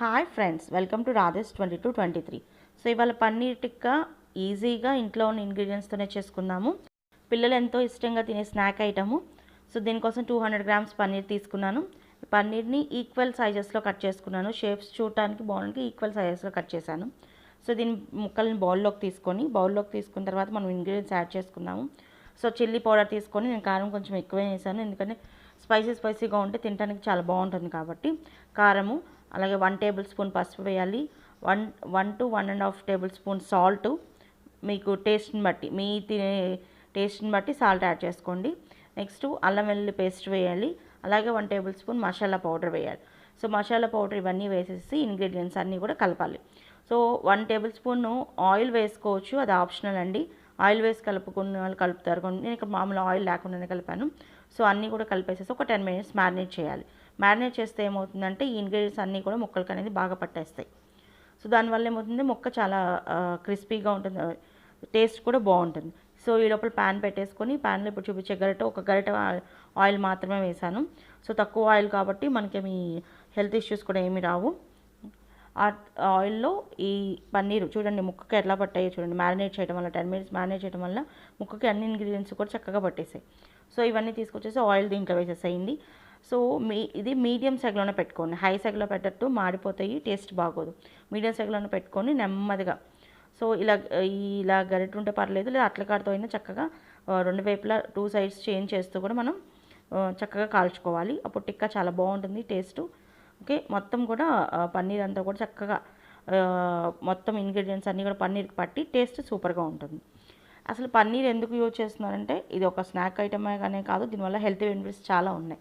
Hi friends welcome to Radhe's twenty two twenty three so ఇవాళ పన్నీర్ టిక్కా ఈజీగా ఇంట్లో ఉన్న ఇంగ్రీడియంట్స్తోనే చేసుకుందాము. పిల్లలు ఎంతో ఇష్టంగా తినే స్నాక్ ఐటము. సో దీనికోసం టూ హండ్రెడ్ గ్రామ్స్ పన్నీర్ తీసుకున్నాను. పన్నీర్ని ఈక్వల్ సైజెస్లో కట్ చేసుకున్నాను. షేప్స్ చూడటానికి బాగుంటుంది ఈక్వల్ సైజెస్లో కట్ చేశాను. సో దీని ముక్కల్ని బౌల్లోకి తీసుకొని బౌల్లోకి తీసుకున్న తర్వాత మనం ఇంగ్రీడియంట్స్ యాడ్ చేసుకున్నాము సో చిల్లీ పౌడర్ తీసుకొని నేను కారం కొంచెం ఎక్కువే వేసాను. ఎందుకంటే స్పైసీ స్పైసీగా ఉంటే తినడానికి చాలా బాగుంటుంది కాబట్టి కారము. అలాగే వన్ టేబుల్ స్పూన్ పసుపు వేయాలి. One one to one and half tablespoon salt మీకు టేస్ట్ని బట్టి మీ తినే టేస్ట్ని బట్టి సాల్ట్ యాడ్ చేసుకోండి. నెక్స్ట్ అల్లం వెల్లుల్లి పేస్ట్ వేయాలి. అలాగే one tablespoon masala powder వేయాలి. సో మసాలా పౌడర్ ఇవన్నీ వేసేసి ఇంగ్రీడియంట్స్ అన్నీ కూడా కలపాలి. So one tablespoon oil వేసుకోవచ్చు అది ఆప్షనల్ అండి. ఆయిల్ వేసి కలుపుకున్న వాళ్ళు కలుపుతారు. నేను ఇక్కడ మామూలు ఆయిల్ లేకుండానే కలిపాను. సో అన్నీ కూడా కలిపేసేసి ఒక టెన్ మినిట్స్ మ్యారినేట్ చేయాలి. మ్యారినేట్ చేస్తే ఏమవుతుందంటే ఈ ఇంగ్రీడియంట్స్ అన్నీ కూడా ముక్కలకి అనేది బాగా పట్టేస్తాయి. సో దానివల్ల ఏమవుతుంది? మొక్క చాలా క్రిస్పీగా ఉంటుంది. టేస్ట్ కూడా బాగుంటుంది. సో ఈ లోపల ప్యాన్ పెట్టేసుకొని ప్యాన్లో ఇప్పుడు చూపించే గరిట ఒక గరిట ఆయిల్ మాత్రమే వేసాను సో తక్కువ ఆయిల్ కాబట్టి మనకేమి హెల్త్ ఇష్యూస్ కూడా ఏమీ రావు. ఆ ఆయిల్లో ఈ పన్నీరు చూడండి ముక్కకి ఎట్లా పట్టాయో చూడండి. మ్యారినేట్ చేయడం వల్ల టెన్ మినిట్స్ మ్యారినేట్ చేయడం వల్ల ముక్కకి అన్ని ఇంగ్రీడియంట్స్ కూడా చక్కగా పట్టేసాయి. సో ఇవన్నీ తీసుకొచ్చేసి ఆయిల్ దీంట్లో వేసేసేయండి. సో మీ ఇది మీడియం సెగలోనే పెట్టుకోండి. హై సెగలో పెట్టట్టు మాడిపోతాయి టేస్ట్ బాగోదు. మీడియం సెగలోనే పెట్టుకొని నెమ్మదిగా. సో ఇలా ఇలా గరిట ఉంటే పర్లేదు లేదా అట్లకాడతో అయినా చక్కగా రెండు వైపులా టూ సైడ్స్ చేంజ్ చేస్తూ కూడా మనం చక్కగా కాల్చుకోవాలి. అప్పుడు టిక్కా చాలా బాగుంటుంది టేస్ట్. ఓకే మొత్తం కూడా పన్నీర్ అంతా కూడా చక్కగా మొత్తం ఇంగ్రీడియంట్స్ అన్నీ కూడా పన్నీర్కి పట్టి టేస్ట్ సూపర్గా ఉంటుంది. అసలు పన్నీర్ ఎందుకు యూజ్ చేస్తున్నారంటే ఇది ఒక స్నాక్ ఐటమే కానీ కాదు దీనివల్ల హెల్త్ బెనిఫిట్స్ చాలా ఉన్నాయి.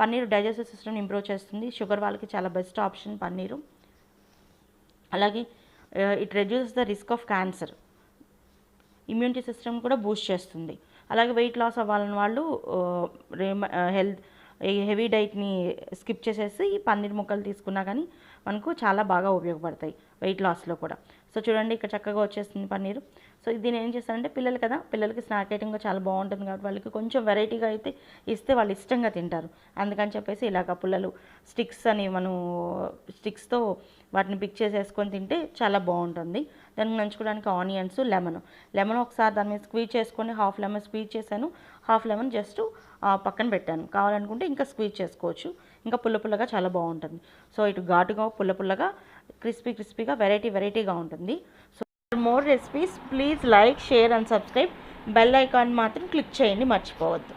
పన్నీర్ డైజెస్టివ్ సిస్టమ్ ఇంప్రూవ్ చేస్తుంది. షుగర్ వాళ్ళకి చాలా బెస్ట్ ఆప్షన్ పన్నీరు. అలాగే it reduce the risk of cancer. Immunity system కూడా బూస్ట్ చేస్తుంది. అలాగే వెయిట్ లాస్ అవ్వాలని వాళ్ళు హెల్త్ హెవీ డైట్ని స్కిప్ చేసేసి ఈ పన్నీర్ ముక్కలు తీసుకున్నా కానీ మనకు చాలా బాగా ఉపయోగపడతాయి వెయిట్ లాస్లో కూడా. సో చూడండి ఇక్కడ చక్కగా వచ్చేస్తుంది పన్నీరు. సో దీని ఏం చేస్తానంటే పిల్లలు కదా పిల్లలకి స్నాక్ ఐటమ్గా చాలా బాగుంటుంది కాబట్టి వాళ్ళకి కొంచెం వెరైటీగా అయితే ఇస్తే వాళ్ళు ఇష్టంగా తింటారు. అందుకని చెప్పేసి ఇలాగ పుల్లలు స్టిక్స్ అని మనం స్టిక్స్తో వాటిని పిక్ చేసేసుకొని తింటే చాలా బాగుంటుంది. దానికి నంచుకోవడానికి ఆనియన్స్ లెమన్. లెమన్ ఒకసారి దాని మీద స్క్వీజ్ చేసుకొని హాఫ్ లెమన్ స్క్వీజ్ చేశాను. హాఫ్ లెమన్ జస్ట్ పక్కన పెట్టాను. కావాలనుకుంటే ఇంకా స్క్వీజ్ చేసుకోవచ్చు. ఇంకా పుల్ల పుల్లగా చాలా బాగుంటుంది. సో ఇటు ఘాటుగా పుల్ల పుల్లగా క్రిస్పీ క్రిస్పీగా వెరైటీ వెరైటీగా ఉంటుంది. So more recipes please like share and subscribe bell icon మాత్రం క్లిక్ చేయండి మర్చిపోవద్దు.